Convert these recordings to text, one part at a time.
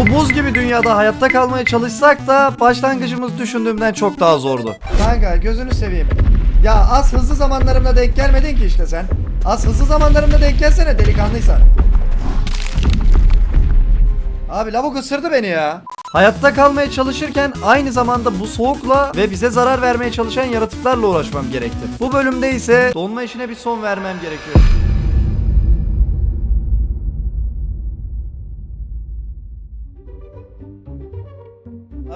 Bu buz gibi dünyada hayatta kalmaya çalışsak da başlangıcımız düşündüğümden çok daha zordu. Kanka gözünü seveyim. Ya az hızlı zamanlarımda denk gelmedin ki işte sen. Az hızlı zamanlarımda denk gelsene delikanlıysan. Abi lavuk ısırdı beni ya. Hayatta kalmaya çalışırken aynı zamanda bu soğukla ve bize zarar vermeye çalışan yaratıklarla uğraşmam gerekti. Bu bölümde ise donma işine bir son vermem gerekiyor.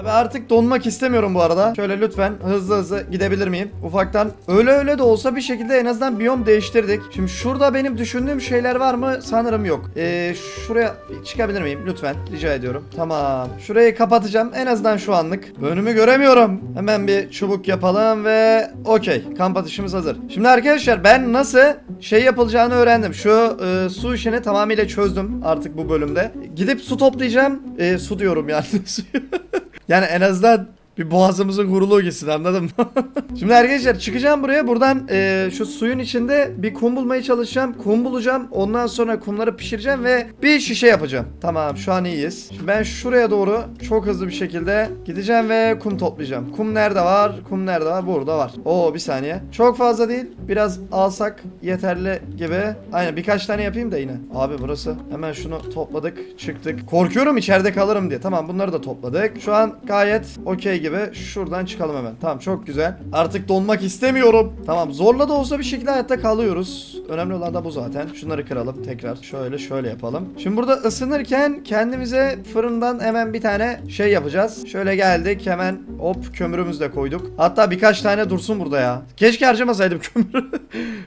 Abi artık donmak istemiyorum bu arada. Şöyle lütfen hızlı hızlı gidebilir miyim? Ufaktan. Öyle öyle de olsa bir şekilde en azından biyom değiştirdik. Şimdi şurada benim düşündüğüm şeyler var mı? Sanırım yok. Ee, şuraya çıkabilir miyim? Lütfen. Rica ediyorum. Tamam. Şurayı kapatacağım. En azından şu anlık. Önümü göremiyorum. Hemen bir çubuk yapalım ve okey. Kamp atışımız hazır. Şimdi arkadaşlar ben nasıl şey yapılacağını öğrendim. Şu e, su işini tamamıyla çözdüm artık bu bölümde. Gidip su toplayacağım. E, su diyorum yani. Yani en azından bir boğazımızın kuruluğu gitsin anladın mı? Şimdi arkadaşlar çıkacağım buraya buradan e, şu suyun içinde bir kum bulmaya çalışacağım. Kum bulacağım. Ondan sonra kumları pişireceğim ve bir şişe yapacağım. Tamam şu an iyiyiz. Şimdi ben şuraya doğru çok hızlı bir şekilde gideceğim ve kum toplayacağım. Kum nerede var? Kum nerede var? Burada var. Oo bir saniye. Çok fazla değil. Biraz alsak yeterli gibi. Aynen birkaç tane yapayım da yine. Abi burası. Hemen şunu topladık. Çıktık. Korkuyorum içeride kalırım diye. Tamam bunları da topladık. Şu an gayet okey gibi. Şuradan çıkalım hemen. Tamam çok güzel. Artık donmak istemiyorum. Tamam zorla da olsa bir şekilde hayatta kalıyoruz. Önemli olan da bu zaten. Şunları kıralım tekrar. Şöyle şöyle yapalım. Şimdi burada ısınırken kendimize fırından hemen bir tane şey yapacağız. Şöyle geldik hemen hop kömürümüzü de koyduk. Hatta birkaç tane dursun burada ya. Keşke harcamasaydım kömürü.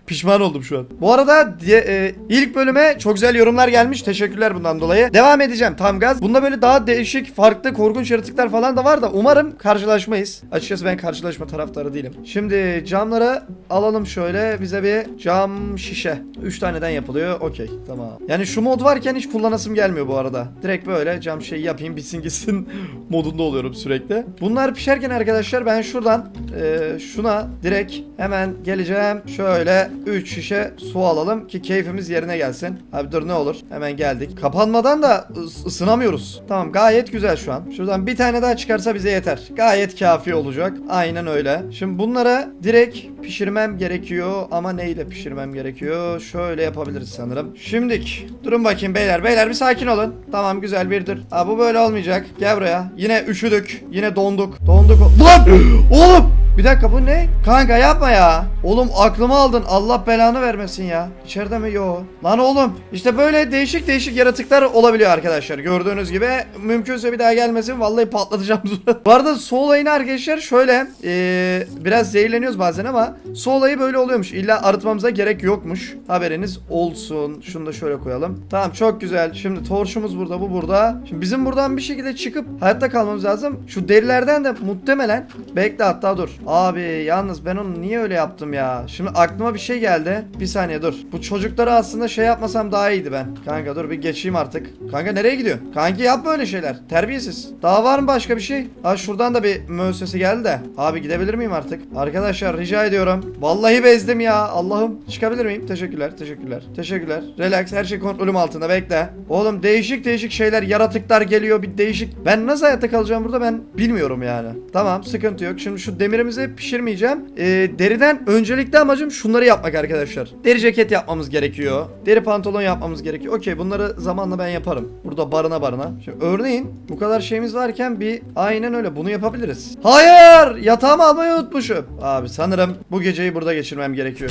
Pişman oldum şu an. Bu arada diye, e, ilk bölüme çok güzel yorumlar gelmiş. Teşekkürler bundan dolayı. Devam edeceğim tam gaz. Bunda böyle daha değişik, farklı, korkunç yaratıklar falan da var da umarım karşılaşmayız. Açıkçası ben karşılaşma taraftarı değilim. Şimdi camları alalım şöyle. Bize bir cam şişe. 3 taneden yapılıyor. Okey. Tamam. Yani şu mod varken hiç kullanasım gelmiyor bu arada. Direkt böyle cam şeyi yapayım bitsin gitsin modunda oluyorum sürekli. Bunlar pişerken arkadaşlar ben şuradan e, şuna direkt hemen geleceğim. Şöyle 3 şişe su alalım ki keyfimiz yerine gelsin. Abi dur ne olur. Hemen geldik. Kapanmadan da ıs- ısınamıyoruz. Tamam gayet güzel şu an. Şuradan bir tane daha çıkarsa bize yeter. Gayet kafi olacak. Aynen öyle. Şimdi bunları direkt pişirmem gerekiyor ama neyle pişirmem gerekiyor? Şöyle yapabiliriz sanırım. Şimdik. Durun bakayım beyler. Beyler bir sakin olun. Tamam güzel bir dur. Aa, bu böyle olmayacak. Gel buraya. Yine üşüdük. Yine donduk. Donduk. Lan! Oğlum! Bir dakika bu ne? Kanka yapma ya. Oğlum aklımı aldın. Allah belanı vermesin ya. İçeride mi? Yo. Lan oğlum. İşte böyle değişik değişik yaratıklar olabiliyor arkadaşlar. Gördüğünüz gibi. Mümkünse bir daha gelmesin. Vallahi patlatacağım. Bu arada su olayını arkadaşlar şöyle. eee, biraz zehirleniyoruz bazen ama su olayı böyle oluyormuş. İlla arıtmamıza gerek yokmuş. Haberiniz olsun. Şunu da şöyle koyalım. Tamam çok güzel. Şimdi torçumuz burada. Bu burada. Şimdi bizim buradan bir şekilde çıkıp hayatta kalmamız lazım. Şu derilerden de muhtemelen bekle hatta dur. Abi yalnız ben onu niye öyle yaptım ya? Şimdi aklıma bir şey geldi. Bir saniye dur. Bu çocukları aslında şey yapmasam daha iyiydi ben. Kanka dur bir geçeyim artık. Kanka nereye gidiyorsun? Kanki yapma öyle şeyler. Terbiyesiz. Daha var mı başka bir şey? Ha şuradan da bir müessesi geldi de. Abi gidebilir miyim artık? Arkadaşlar rica ediyorum. Vallahi bezdim ya. Allah'ım. Çıkabilir miyim? Teşekkürler. Teşekkürler. Teşekkürler. Relax. Her şey kontrolüm altında. Bekle. Oğlum değişik değişik şeyler, yaratıklar geliyor. Bir değişik. Ben nasıl hayatta kalacağım burada ben bilmiyorum yani. Tamam sıkıntı yok. Şimdi şu demirimizi pişirmeyeceğim. Ee, deriden öncelikli amacım şunları yapmak arkadaşlar. Deri ceket yapmamız gerekiyor. Deri pantolon yapmamız gerekiyor. Okey bunları zamanla ben yaparım. Burada barına barına. Şimdi örneğin bu kadar şeyimiz varken bir aynen öyle bunu yapabiliriz. Hayır! Yatağımı almayı unutmuşum. Abi sanırım bu geceyi burada geçirmem gerekiyor.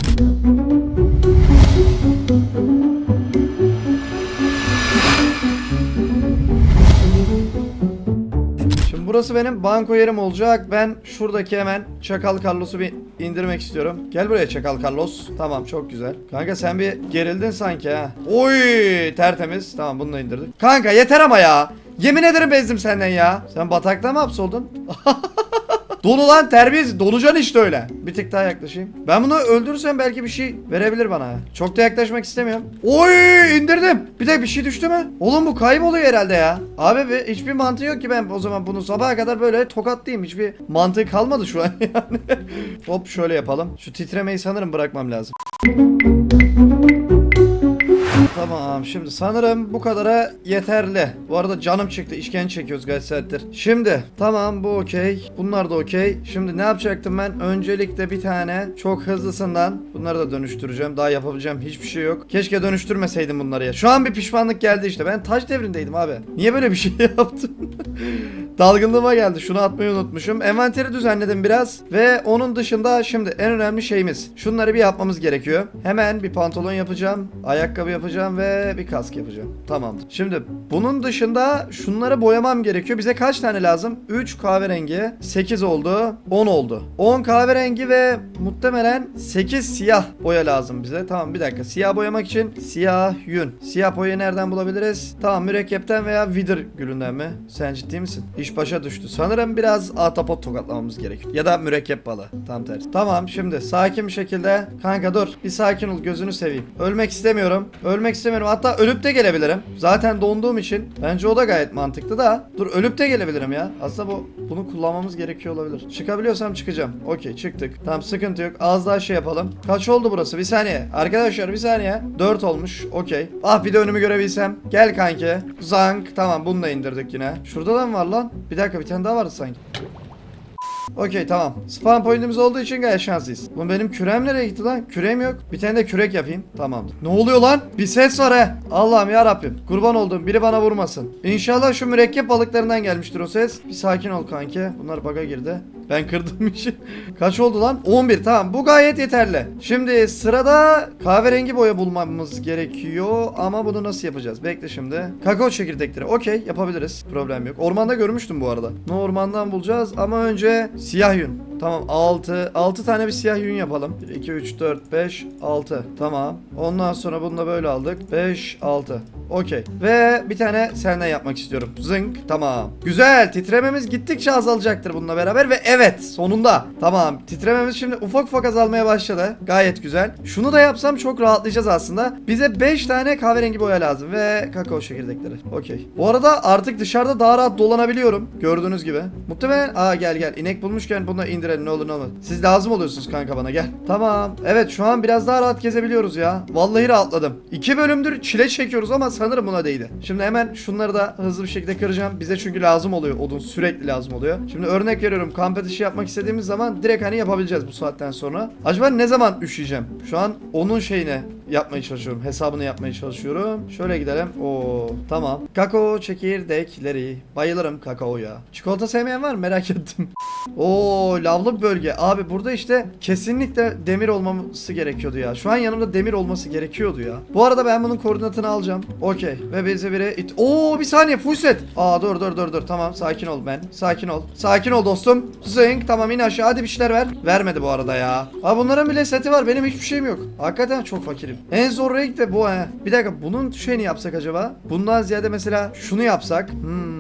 Burası benim banko yerim olacak. Ben şuradaki hemen Çakal Carlos'u bir indirmek istiyorum. Gel buraya Çakal Carlos. Tamam çok güzel. Kanka sen bir gerildin sanki ha. Oy tertemiz. Tamam bunu da indirdik. Kanka yeter ama ya. Yemin ederim bezdim senden ya. Sen batakta mı hapsoldun? Dolu lan terbiyesiz. Dolacaksın işte öyle. Bir tık daha yaklaşayım. Ben bunu öldürürsem belki bir şey verebilir bana. Çok da yaklaşmak istemiyorum. Oy indirdim. Bir de bir şey düştü mü? Oğlum bu kayboluyor herhalde ya. Abi be, hiçbir mantığı yok ki ben o zaman bunu sabaha kadar böyle tokatlayayım. Hiçbir mantığı kalmadı şu an yani. Hop şöyle yapalım. Şu titremeyi sanırım bırakmam lazım. Tamam şimdi sanırım bu kadara yeterli. Bu arada canım çıktı işkence çekiyoruz kaç. Şimdi tamam bu okey. Bunlar da okey. Şimdi ne yapacaktım ben? Öncelikle bir tane çok hızlısından bunları da dönüştüreceğim. Daha yapabileceğim hiçbir şey yok. Keşke dönüştürmeseydim bunları ya. Şu an bir pişmanlık geldi işte. Ben taş devrindeydim abi. Niye böyle bir şey yaptım? Dalgınlığıma geldi. Şunu atmayı unutmuşum. Envanteri düzenledim biraz. Ve onun dışında şimdi en önemli şeyimiz. Şunları bir yapmamız gerekiyor. Hemen bir pantolon yapacağım. Ayakkabı yapacağım ve bir kask yapacağım. Tamamdır. Şimdi bunun dışında şunları boyamam gerekiyor. Bize kaç tane lazım? 3 kahverengi. 8 oldu. 10 oldu. 10 kahverengi ve muhtemelen 8 siyah boya lazım bize. Tamam bir dakika. Siyah boyamak için siyah yün. Siyah boyayı nereden bulabiliriz? Tamam mürekkepten veya wither gülünden mi? Sen ciddi misin? İş başa düştü. Sanırım biraz ahtapot tokatlamamız gerekiyor. Ya da mürekkep balı. Tam tersi. Tamam şimdi sakin bir şekilde. Kanka dur. Bir sakin ol gözünü seveyim. Ölmek istemiyorum. Ölmek istemiyorum. Hatta ölüp de gelebilirim. Zaten donduğum için. Bence o da gayet mantıklı da. Dur ölüp de gelebilirim ya. Aslında bu bunu kullanmamız gerekiyor olabilir. Çıkabiliyorsam çıkacağım. Okey çıktık. Tamam sıkıntı yok. Az daha şey yapalım. Kaç oldu burası? Bir saniye. Arkadaşlar bir saniye. 4 olmuş. Okey. Ah bir de önümü görebilsem. Gel kanki. Zank. Tamam bunu da indirdik yine. Şurada da mı var lan? Bir dakika bir tane daha vardı sanki. Okey tamam. Spawn point'imiz olduğu için gayet şanslıyız. Bu benim kürem nereye gitti lan? Kürem yok. Bir tane de kürek yapayım. Tamamdır. Ne oluyor lan? Bir ses var he. Allah'ım ya Rabbim. Kurban olduğum biri bana vurmasın. İnşallah şu mürekkep balıklarından gelmiştir o ses. Bir sakin ol kanki. Bunlar baga girdi. Ben kırdım işi. Kaç oldu lan? 11 tamam bu gayet yeterli. Şimdi sırada kahverengi boya bulmamız gerekiyor ama bunu nasıl yapacağız? Bekle şimdi. Kakao çekirdekleri. Okey yapabiliriz. Problem yok. Ormanda görmüştüm bu arada. Ne ormandan bulacağız ama önce siyah yün. Tamam 6 6 tane bir siyah yün yapalım. 1 2 3 4 5 6. Tamam. Ondan sonra bunu da böyle aldık. 5 6. Okey. Ve bir tane senden yapmak istiyorum. Zınk. Tamam. Güzel. Titrememiz gittikçe azalacaktır bununla beraber ve evet sonunda. Tamam. Titrememiz şimdi ufak ufak azalmaya başladı. Gayet güzel. Şunu da yapsam çok rahatlayacağız aslında. Bize 5 tane kahverengi boya lazım ve kakao çekirdekleri. Okey. Bu arada artık dışarıda daha rahat dolanabiliyorum. Gördüğünüz gibi. Muhtemelen aa gel gel. İnek bulmuşken bunu indirelim ne olur ne olmaz. Siz lazım oluyorsunuz kanka bana gel. Tamam. Evet şu an biraz daha rahat gezebiliyoruz ya. Vallahi rahatladım. İki bölümdür çile çekiyoruz ama sanırım buna değdi. Şimdi hemen şunları da hızlı bir şekilde kıracağım. Bize çünkü lazım oluyor. Odun sürekli lazım oluyor. Şimdi örnek veriyorum. Kamp ateşi yapmak istediğimiz zaman direkt hani yapabileceğiz bu saatten sonra. Acaba ne zaman üşüyeceğim? Şu an onun şeyine yapmaya çalışıyorum. Hesabını yapmaya çalışıyorum. Şöyle gidelim. Oo tamam. Kakao çekirdekleri. Bayılırım kakaoya. Çikolata sevmeyen var mı? Merak ettim. Oo lavlı bölge. Abi burada işte kesinlikle demir olmaması gerekiyordu ya. Şu an yanımda demir olması gerekiyordu ya. Bu arada ben bunun koordinatını alacağım. Okey. Ve bize biri it. Oo bir saniye full set. Aa dur dur dur dur. Tamam sakin ol ben. Sakin ol. Sakin ol dostum. Zing. Tamam in aşağı. Hadi bir şeyler ver. Vermedi bu arada ya. Aa bunların bile seti var. Benim hiçbir şeyim yok. Hakikaten çok fakirim. En zor renk de bu he. Bir dakika bunun şeyini yapsak acaba? Bundan ziyade mesela şunu yapsak. Hmm.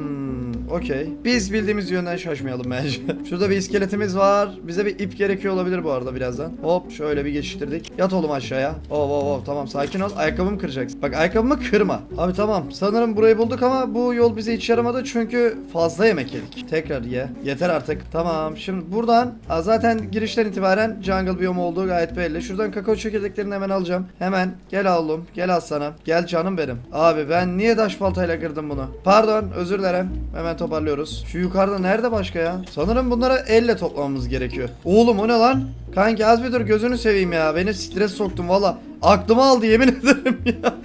Okey. Biz bildiğimiz yönden şaşmayalım bence. Şurada bir iskeletimiz var. Bize bir ip gerekiyor olabilir bu arada birazdan. Hop şöyle bir geçiştirdik. Yat oğlum aşağıya. Oh oh oh tamam sakin ol. Ayakkabımı kıracaksın. Bak ayakkabımı kırma. Abi tamam. Sanırım burayı bulduk ama bu yol bize hiç yaramadı çünkü fazla yemek yedik. Tekrar ye. Yeter artık. Tamam. Şimdi buradan zaten girişten itibaren jungle biyomu olduğu gayet belli. Şuradan kakao çekirdeklerini hemen alacağım. Hemen gel oğlum. Gel aslanım. Gel canım benim. Abi ben niye taş baltayla kırdım bunu? Pardon özür dilerim. Hemen toparlıyoruz. Şu yukarıda nerede başka ya? Sanırım bunları elle toplamamız gerekiyor. Oğlum o ne lan? Kanki az bir dur gözünü seveyim ya. Beni stres soktun valla. Aklımı aldı yemin ederim ya.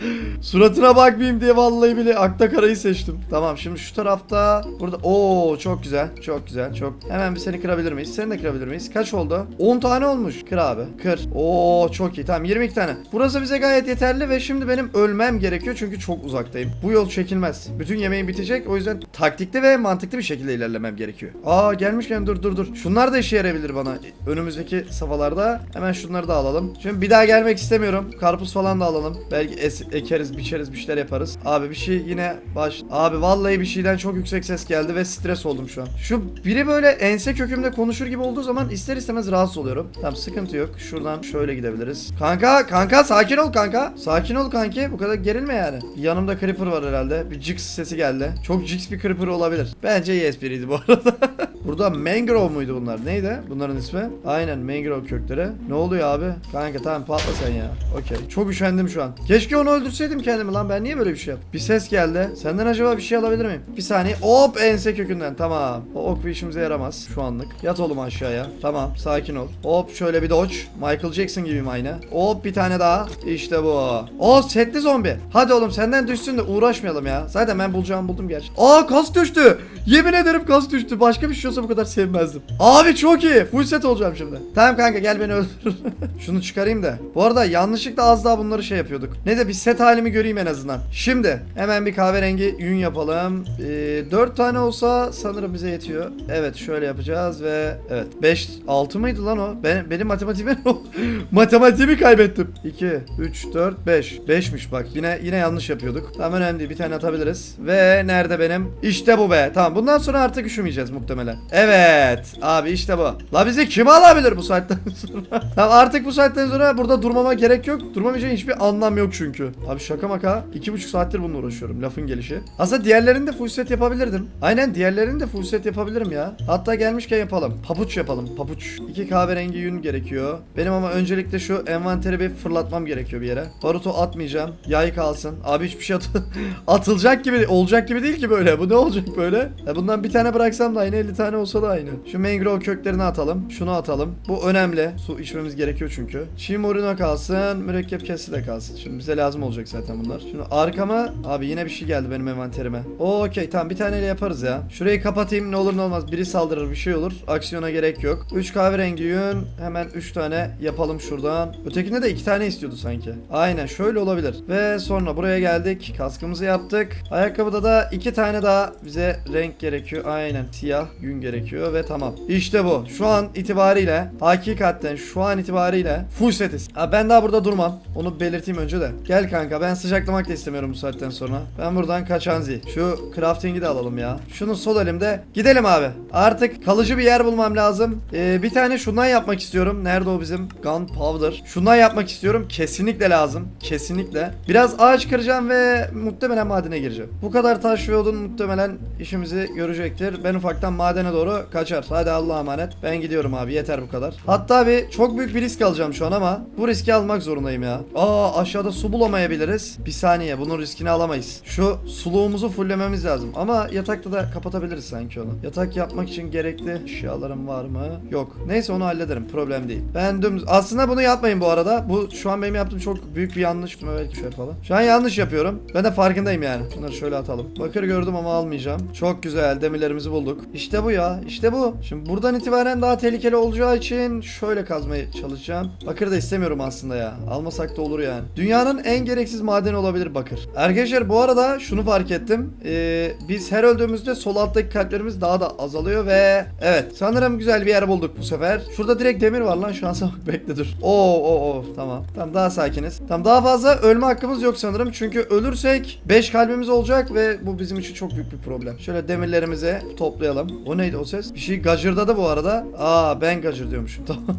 Suratına bakmayayım diye vallahi bile akta karayı seçtim. Tamam şimdi şu tarafta burada Oo çok güzel. Çok güzel. Çok. Hemen bir seni kırabilir miyiz? Seni de kırabilir miyiz? Kaç oldu? 10 tane olmuş. Kır abi. Kır. Oo çok iyi. Tamam 22 tane. Burası bize gayet yeterli ve şimdi benim ölmem gerekiyor çünkü çok uzaktayım. Bu yol çekilmez. Bütün yemeğim bitecek. O yüzden taktikli ve mantıklı bir şekilde ilerlemem gerekiyor. Aa gelmişken dur dur dur. Şunlar da işe yarayabilir bana. Önümüzdeki safhalarda hemen şunları da alalım. Şimdi bir daha gelmek istemiyorum. Karpuz falan da alalım. Belki es- ekeriz, biçeriz, bir şeyler yaparız. Abi bir şey yine baş... Abi vallahi bir şeyden çok yüksek ses geldi ve stres oldum şu an. Şu biri böyle ense kökümde konuşur gibi olduğu zaman ister istemez rahatsız oluyorum. Tamam sıkıntı yok. Şuradan şöyle gidebiliriz. Kanka, kanka sakin ol kanka. Sakin ol kanki. Bu kadar gerilme yani. Yanımda creeper var herhalde. Bir Jix sesi geldi. Çok Jix bir creeper olabilir. Bence iyi espriydi bu arada. Burada mangrove muydu bunlar? Neydi bunların ismi? Aynen mangrove kökleri. Ne oluyor abi? Kanka tamam patla sen ya. Okey. Çok üşendim şu an. Keşke onu öldürseydim kendimi lan. Ben niye böyle bir şey yaptım? Bir ses geldi. Senden acaba bir şey alabilir miyim? Bir saniye. Hop ense kökünden. Tamam. O ok bir işimize yaramaz şu anlık. Yat oğlum aşağıya. Tamam. Sakin ol. Hop şöyle bir dodge. Michael Jackson gibiyim aynı. Hop bir tane daha. İşte bu. O setli zombi. Hadi oğlum senden düşsün de uğraşmayalım ya. Zaten ben bulacağımı buldum gerçi. Aa kas düştü. Yemin ederim kas düştü. Başka bir şey olsa bu kadar sevmezdim. Abi çok iyi. Full set olacağım şimdi. Tamam kanka gel beni öldür. Şunu çıkarayım da. Bu arada yanlışlıkla az daha bunları şey yapıyorduk. Ne de bir set halimi göreyim en azından. Şimdi hemen bir kahverengi yün yapalım. Ee, 4 tane olsa sanırım bize yetiyor. Evet şöyle yapacağız ve evet 5 6 mıydı lan o? Ben benim matematiğimi matematiğimi kaybettim. 2 3 4 5. 5'miş bak. Yine yine yanlış yapıyorduk. Tamam önemli değil. Bir tane atabiliriz. Ve nerede benim? İşte bu be. Tamam bundan sonra artık üşümeyeceğiz muhtemelen. Evet. Abi işte bu. La bizi kim alabilir bu saatten sonra? tamam artık bu saatten sonra burada durmama gerek yok. Durmam için hiçbir anlam yok çünkü. Abi şaka maka. iki buçuk saattir bununla uğraşıyorum. Lafın gelişi. Aslında diğerlerini de full set yapabilirdim. Aynen diğerlerini de full set yapabilirim ya. Hatta gelmişken yapalım. Papuç yapalım. Papuç. İki kahverengi yün gerekiyor. Benim ama öncelikle şu envanteri bir fırlatmam gerekiyor bir yere. Barutu atmayacağım. Yay kalsın. Abi hiçbir şey at atılacak gibi olacak gibi değil ki böyle. Bu ne olacak böyle? Ya bundan bir tane bıraksam da aynı 50 tane olsa da aynı. Şu mangrove köklerini atalım. Şunu atalım. Bu önemli. Su içmemiz gerekiyor çünkü. Chimorino kalsın. Mürekkep kesi de kalsın. Şimdi bize lazım olacak zaten bunlar. Şunu arkama abi yine bir şey geldi benim envanterime. Okey tamam bir taneyle yaparız ya. Şurayı kapatayım ne olur ne olmaz. Biri saldırır bir şey olur. Aksiyona gerek yok. 3 kahverengi yün. Hemen 3 tane yapalım şuradan. Ötekinde de 2 tane istiyordu sanki. Aynen şöyle olabilir. Ve sonra buraya geldik. Kaskımızı yaptık. Ayakkabıda da 2 tane daha bize renk gerekiyor. Aynen siyah yün gerekiyor ve tamam. İşte bu. Şu an itibariyle hakikaten şu an itibariyle full setiz. Ha, ben daha burada durmam. Onu belirteyim önce de. Gel kanka ben sıcaklamak da istemiyorum bu saatten sonra. Ben buradan kaçanzi. Şu crafting'i de alalım ya. Şunu sol elimde. Gidelim abi. Artık kalıcı bir yer bulmam lazım. Ee, bir tane şundan yapmak istiyorum. Nerede o bizim? Gunpowder. Şundan yapmak istiyorum. Kesinlikle lazım. Kesinlikle. Biraz ağaç kıracağım ve muhtemelen madene gireceğim. Bu kadar taş ve odun muhtemelen işimizi görecektir. Ben ufaktan madene doğru kaçar. Hadi Allah'a emanet. Ben gidiyorum abi. Yeter bu kadar. Hatta bir çok büyük bir risk alacağım şu an ama bu riski almak zorundayım ya. Aa aşağıda su bulamayabiliriz. Bir saniye bunun riskini alamayız. Şu suluğumuzu fullememiz lazım. Ama yatakta da kapatabiliriz sanki onu. Yatak yapmak için gerekli eşyalarım var mı? Yok. Neyse onu hallederim. Problem değil. Ben dümdüz... Aslında bunu yapmayın bu arada. Bu şu an benim yaptığım çok büyük bir yanlış. Evet şöyle falan. Şu an yanlış yapıyorum. Ben de farkındayım yani. Şunları şöyle atalım. Bakır gördüm ama almayacağım. Çok güzel. Demirlerimizi bulduk. İşte bu ya. İşte bu. Şimdi buradan itibaren daha tehlikeli olacağı için şöyle kazmaya çalışacağım. Bakır da istemiyorum aslında ya. Almasak da olur yani. Dünyanın en gereksiz madeni olabilir bakır. Arkadaşlar bu arada şunu fark ettim. Ee, biz her öldüğümüzde sol alttaki kalplerimiz daha da azalıyor ve evet sanırım güzel bir yer bulduk bu sefer. Şurada direkt demir var lan şansa bak bekle dur. Oo oo oo tamam. Tamam daha sakiniz. Tamam daha fazla ölme hakkımız yok sanırım. Çünkü ölürsek 5 kalbimiz olacak ve bu bizim için çok büyük bir problem. Şöyle demirlerimizi toplayalım. O neydi o ses? Bir şey gacırdadı bu arada. Aa ben gacır diyormuşum tamam.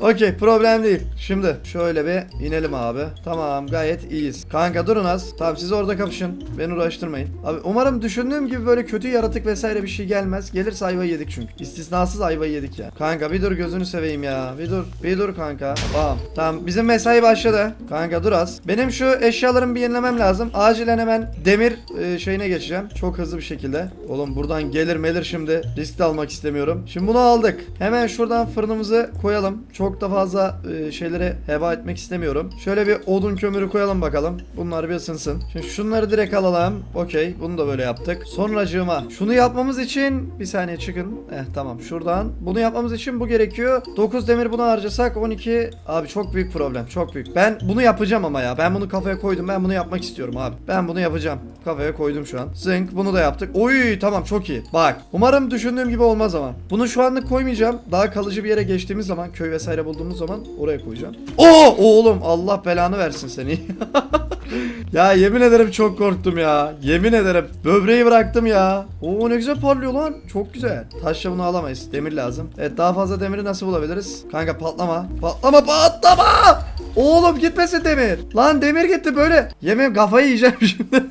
Okey problem değil. Şimdi şöyle bir inelim abi. Tamam gayet iyiyiz. Kanka durun az. Tamam siz orada kapışın. Beni uğraştırmayın. Abi umarım düşündüğüm gibi böyle kötü yaratık vesaire bir şey gelmez. Gelirse ayva yedik çünkü. İstisnasız ayva yedik ya. Kanka bir dur gözünü seveyim ya. Bir dur. Bir dur kanka. Tamam. Tamam bizim mesai başladı. Kanka dur az. Benim şu eşyalarımı bir yenilemem lazım. Acilen hemen demir e, şeyine geçeceğim. Çok hızlı bir şekilde. Oğlum buradan gelir melir şimdi. Risk de almak istemiyorum. Şimdi bunu aldık. Hemen şuradan fırınımızı koyalım. Çok da fazla e, şeylere heba etmek istemiyorum. Şöyle bir odun kömürü koyalım bakalım. Bunlar bir ısınsın. Şimdi şunları direkt alalım. Okey. Bunu da böyle yaptık. Sonracığıma şunu yapmamız için bir saniye çıkın. Eh tamam şuradan. Bunu yapmamız için bu gerekiyor. 9 demir buna harcasak 12. Abi çok büyük problem. Çok büyük. Ben bunu yapacağım ama ya. Ben bunu kafaya koydum. Ben bunu yapmak istiyorum abi. Ben bunu yapacağım. Kafaya koydum şu an. Zınk bunu da yaptık. Oy tamam çok iyi. Bak umarım düşündüğüm gibi olmaz ama. Bunu şu anlık koymayacağım. Daha kalıcı bir yere geçtiğimiz zaman köy vesaire bulduğumuz zaman oraya koyacağım. Oo oğlum Allah belanı versin seni. ya yemin ederim çok korktum ya. Yemin ederim. Böbreği bıraktım ya. Oo ne güzel parlıyor lan. Çok güzel. Taşla bunu alamayız. Demir lazım. Evet daha fazla demiri nasıl bulabiliriz? Kanka patlama. Patlama patlama. Oğlum gitmesin demir. Lan demir gitti böyle. Yemin kafayı yiyeceğim şimdi.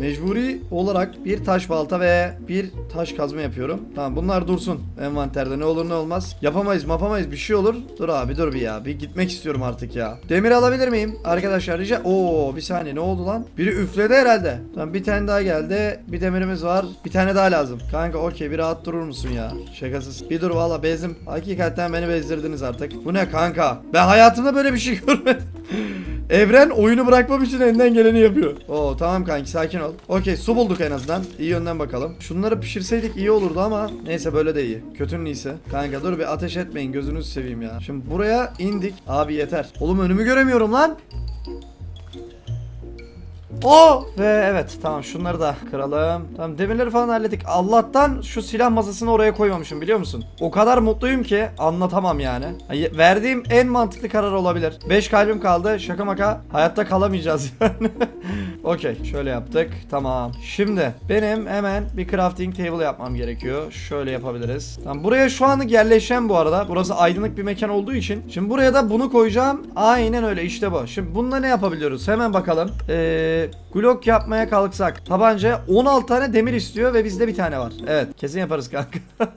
Mecburi olarak bir taş balta ve bir taş kazma yapıyorum. Tamam bunlar dursun envanterde ne olur ne olmaz. Yapamayız mapamayız bir şey olur. Dur abi dur bir ya. Bir gitmek istiyorum artık ya. Demir alabilir miyim? Arkadaşlar rica... Oo bir saniye ne oldu lan? Biri üfledi herhalde. Tamam bir tane daha geldi. Bir demirimiz var. Bir tane daha lazım. Kanka okey bir rahat durur musun ya? Şakasız. Bir dur valla bezdim. Hakikaten beni bezdirdiniz artık. Bu ne kanka? Ben hayatımda böyle bir şey görmedim. Evren oyunu bırakmam için elinden geleni yapıyor. Oo tamam kanki sakin ol. Okey su bulduk en azından. İyi yönden bakalım. Şunları pişirseydik iyi olurdu ama neyse böyle de iyi. Kötünün iyisi. Kanka dur bir ateş etmeyin gözünüzü seveyim ya. Şimdi buraya indik. Abi yeter. Oğlum önümü göremiyorum lan. O ve evet tamam şunları da kıralım. Tamam demirleri falan hallettik. Allah'tan şu silah masasını oraya koymamışım biliyor musun? O kadar mutluyum ki anlatamam yani. Verdiğim en mantıklı karar olabilir. 5 kalbim kaldı. Şaka maka hayatta kalamayacağız yani. Okey şöyle yaptık. Tamam. Şimdi benim hemen bir crafting table yapmam gerekiyor. Şöyle yapabiliriz. Tamam buraya şu anlık yerleşeceğim bu arada. Burası aydınlık bir mekan olduğu için. Şimdi buraya da bunu koyacağım. Aynen öyle işte bu. Şimdi bununla ne yapabiliyoruz? Hemen bakalım. Eee Glock yapmaya kalksak tabanca 16 tane demir istiyor ve bizde bir tane var. Evet kesin yaparız kanka.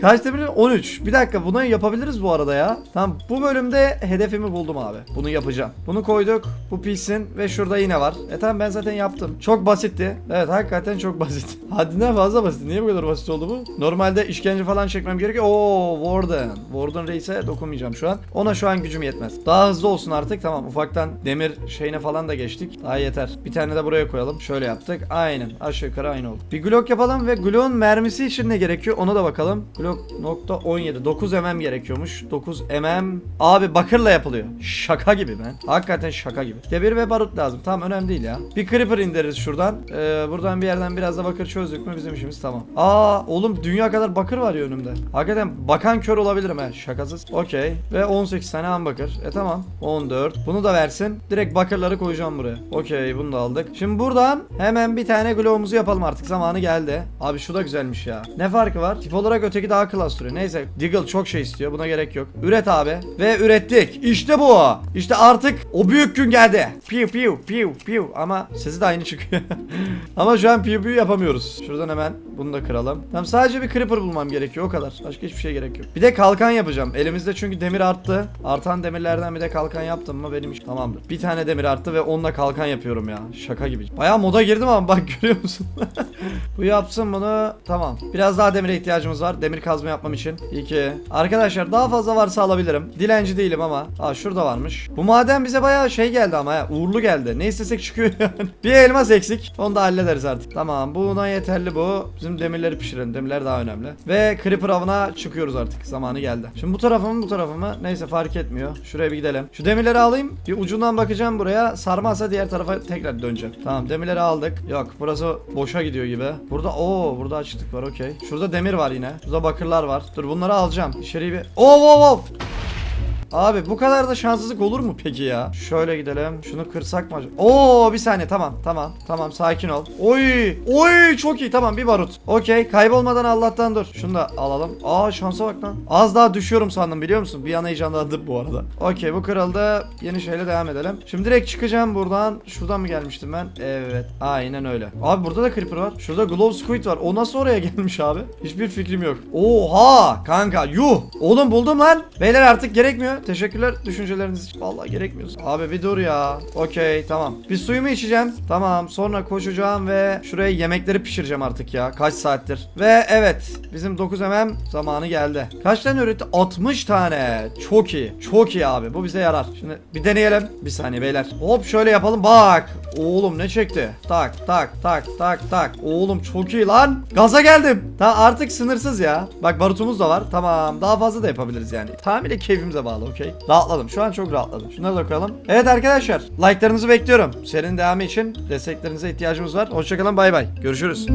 Kaç demir? 13. Bir dakika bunu yapabiliriz bu arada ya. Tamam bu bölümde hedefimi buldum abi. Bunu yapacağım. Bunu koyduk. Bu pişsin ve şurada yine var. E tamam ben zaten yaptım. Çok basitti. Evet hakikaten çok basit. Haddinden fazla basit. Niye bu kadar basit oldu bu? Normalde işkence falan çekmem gerekiyor. Oo Warden. Warden Reis'e dokunmayacağım şu an. Ona şu an gücüm yetmez. Daha hızlı olsun artık. Tamam ufaktan demir şeyine falan da geçtik. Daha yeter. Bir tane de buraya koyalım. Şöyle yaptık. Aynen. Aşağı yukarı aynı oldu. Bir Glock yapalım ve Glock'un mermisi için ne gerekiyor? Ona da bakalım. Glock nokta 17. 9 mm gerekiyormuş. 9 mm. Abi bakırla yapılıyor. Şaka gibi ben. Hakikaten şaka gibi. İşte bir ve barut lazım. Tamam önemli değil ya. Bir creeper indiririz şuradan. Ee, buradan bir yerden biraz da bakır çözdük mü bizim işimiz tamam. Aa oğlum dünya kadar bakır var ya önümde. Hakikaten bakan kör olabilirim he. Şakasız. Okey. Ve 18 tane ham bakır. E tamam. 14. Bunu da versin. Direkt bakırları koyacağım buraya. Okey bunu da aldık. Şimdi buradan hemen bir tane glow'umuzu yapalım artık. Zamanı geldi. Abi şu da güzelmiş ya. Ne farkı var? Tip olarak öteki daha klas duruyor. Neyse. Diggle çok şey istiyor. Buna gerek yok. Üret abi. Ve ürettik. İşte bu. İşte artık o büyük gün geldi. Piu piu piu piu. Ama sesi de aynı çıkıyor. Ama şu an piu piu yapamıyoruz. Şuradan hemen bunu da kıralım. Tamam sadece bir creeper bulmam gerekiyor o kadar. Başka hiçbir şey gerek yok. Bir de kalkan yapacağım. Elimizde çünkü demir arttı. Artan demirlerden bir de kalkan yaptım mı benim iş tamamdır. Bir tane demir arttı ve onunla kalkan yapıyorum ya. Şaka gibi. Bayağı moda girdim ama bak görüyor musun? Bu yapsın bunu. Tamam. Biraz daha demire ihtiyacımız var. Demir kazma yapmam için. İyi ki. Arkadaşlar daha fazla varsa alabilirim. Dilenci değilim ama. Aa şurada varmış. Bu maden bize bayağı şey geldi ama ya. Uğurlu geldi. Ne istesek çıkıyor yani. bir elmas eksik. Onu da hallederiz artık. Tamam. Buna yeterli bu. Bizim demirleri pişirelim. Demirler daha önemli. Ve creeper avına çıkıyoruz artık. Zamanı geldi. Şimdi bu tarafı mı bu tarafı mı? Neyse fark etmiyor. Şuraya bir gidelim. Şu demirleri alayım. Bir ucundan bakacağım buraya. Sarmazsa diğer tarafa tekrar döneceğim. Tamam demirleri aldık. Yok burası boşa gidiyor gibi. Burada o burada açıklık var okey. Şurada demir var yine. Şurada bakırlar var. Dur bunları alacağım. İçeriği bir... Oo oo oo. Abi bu kadar da şanssızlık olur mu peki ya? Şöyle gidelim. Şunu kırsak mı? Oo bir saniye tamam tamam tamam sakin ol. Oy oy çok iyi tamam bir barut. Okey kaybolmadan Allah'tan dur. Şunu da alalım. Aa şansa bak lan. Az daha düşüyorum sandım biliyor musun? Bir an heyecanlandım bu arada. Okey bu kırıldı. Yeni şeyle devam edelim. Şimdi direkt çıkacağım buradan. Şuradan mı gelmiştim ben? Evet aynen öyle. Abi burada da creeper var. Şurada glow squid var. O nasıl oraya gelmiş abi? Hiçbir fikrim yok. Oha kanka yuh. Oğlum buldum lan. Beyler artık gerekmiyor. Teşekkürler düşünceleriniz için. Vallahi gerekmiyor. Abi bir dur ya. Okey tamam. Bir suyumu içeceğim. Tamam. Sonra koşacağım ve şuraya yemekleri pişireceğim artık ya. Kaç saattir. Ve evet. Bizim 9 mm zamanı geldi. Kaç tane üretti? 60 tane. Çok iyi. Çok iyi abi. Bu bize yarar. Şimdi bir deneyelim. Bir saniye beyler. Hop şöyle yapalım. Bak. Oğlum ne çekti? Tak tak tak tak tak. Oğlum çok iyi lan. Gaza geldim. Ta artık sınırsız ya. Bak barutumuz da var. Tamam. Daha fazla da yapabiliriz yani. Tamamen keyfimize bağlı okey. Rahatladım. Şu an çok rahatladım. Şunları da koyalım. Evet arkadaşlar. Like'larınızı bekliyorum. Serinin devamı için desteklerinize ihtiyacımız var. Hoşçakalın. Bay bay. Görüşürüz.